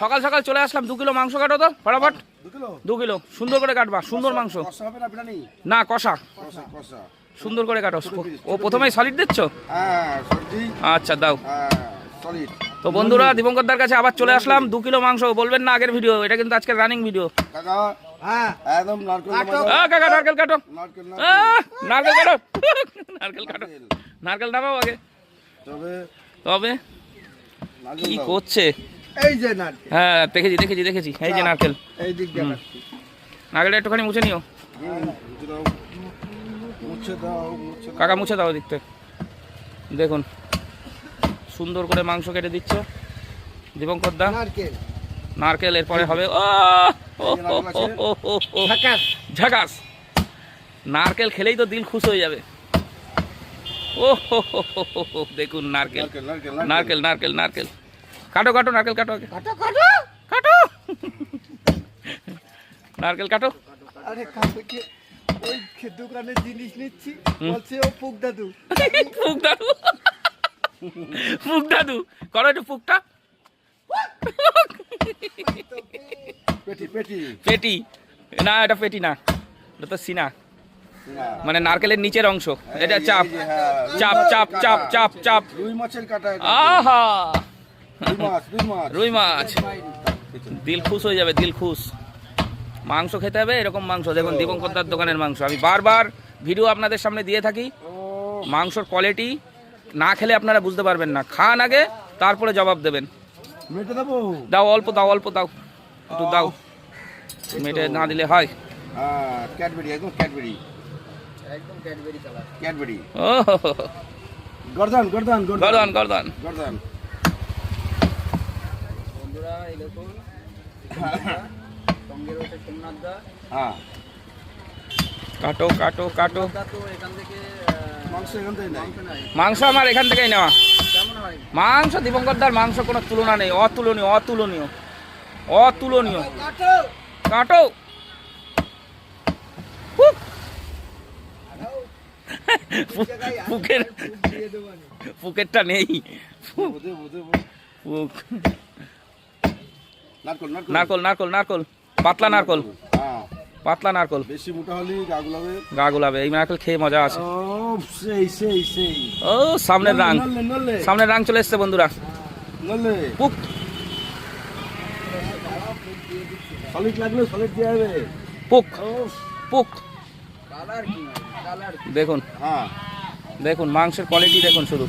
সকাল সকাল চলে আসলাম। দু কিলো মাংস কাটো তো ফটাফট। দু কিলো? সুন্দর করে কাটবা সুন্দর মাংস। না কষা। কষা কষা। সুন্দর করে কাটো। ও প্রথমেই সলিড দিচ্ছ? হ্যাঁ আচ্ছা দাও। হ্যাঁ তো বন্ধুরা দীপঙ্করদার কাছে আবার চলে আসলাম। দু কিলো মাংস বলবেন না আগের ভিডিও এটা কিন্তু আজকের রানিং ভিডিও কাকা হ্যাঁ। নারকেল আহ, কাকা নারকেল কাটো। নারকেল কাটো। নারকেল। কাটো। নারকেল। নামাও আগে। তবে তবে কি করছে? এই যে নারকেল। হ্যাঁ দেখেছি দেখেছি দেখেছি। এই যে নারকেল। এই দিক দিয়ে। নারকেলটা একটুখানি মুছে নিও। মুছে দাও মুছে দাও কাকা মুছে দাও দিকতে দেখুন সুন্দর করে মাংস কেটে দিচ্ছ। দীপঙ্কর দা। নারকেল। নারকেল এরপরে হবে! ও, ও, ও, ও, ও, ও। ঝাকাস। ঝাকাস। নারকেল খেলেই তো দিল খুশ হয়ে যাবে। ও হো, হো, হো, হো, হো, দেখুন নারকেল। নারকেল নারকেল নারকেল। কাটো কাটো নারকেল কাটো আগে। কাটো কাটো? কাটো। নারকেল কাটো। আরে কাকুকে ওই খে- দোকানে জিনিস নিচ্ছি বলছে ও পুক দাদু। ফুক দাদু? ফুক দাদু? করো একটু ফুকটা। পেটি পেটি। পেটি। না এটা পেটি না। এটা তো সিনা। মানে নারকেলের নিচের অংশ। এটা চাপ। এই যে, হ্যাঁ, চাপ চাপ চাপ চাপ চাপ। রুই মাছের কাটা। আহা! রুই মাছ দিল খুশ হয়ে যাবে দিল খুশ। মাংস খেতে হবে এরকম মাংস। দেখুন দীপঙ্করদার দোকানের মাংস। আমি বারবার ভিডিও আপনাদের সামনে দিয়ে থাকি। মাংসর কোয়ালিটি না খেলে আপনারা বুঝতে পারবেন না। খান আগে তারপরে জবাব দেবেন। দাও অল্প দাও অল্প দাও। একটু দাও। মেটে না দিলে হয়। ক্যাডবেরি একদম ক্যাডবেরি। একদম ক্যাডবেরি কালার। ক্যাডবেরি। ও। গর্দান গর্দান। গর্দান গর্দান। গর্দান। বন্ধুরা এই দেখুন। সঙ্গে রয়েছে সোমনাথ দা। হ্যাঁ। কাটো কাটো কাটো। তো এখান থেকে মাংস এখান থেকে নাই নাই মাংস আমার এখান থেকেই নেওয়া। কেমন হয়? মাংস দীপঙ্করদার মাংস কোনো তুলনা নেই। অতুলনীয় অতুলনীয়। অতুলনীয়। কাটো। কাটো। হুক। ফুকের দিয়ে দেবো আমি। ফুকেরটা নেই। নারকল নারকল। নারকল পাতলা নারকল। হ্যাঁ। পাতলা নারকল। বেশি মোটা হলে গা গুলাবে। গা গুলাবে। এই নারকেল খেয়ে মজা আছে। ও সেই সেই সেই। ও সামনের রাং। সামনের রাং চলে এসছে বন্ধুরা। পুক। সলিড লাগলে সলিড দিয়ে হবে পুক। পুক। কালার দেখুন। হ্যাঁ। দেখুন মাংসের কোয়ালিটি দেখুন শুধু।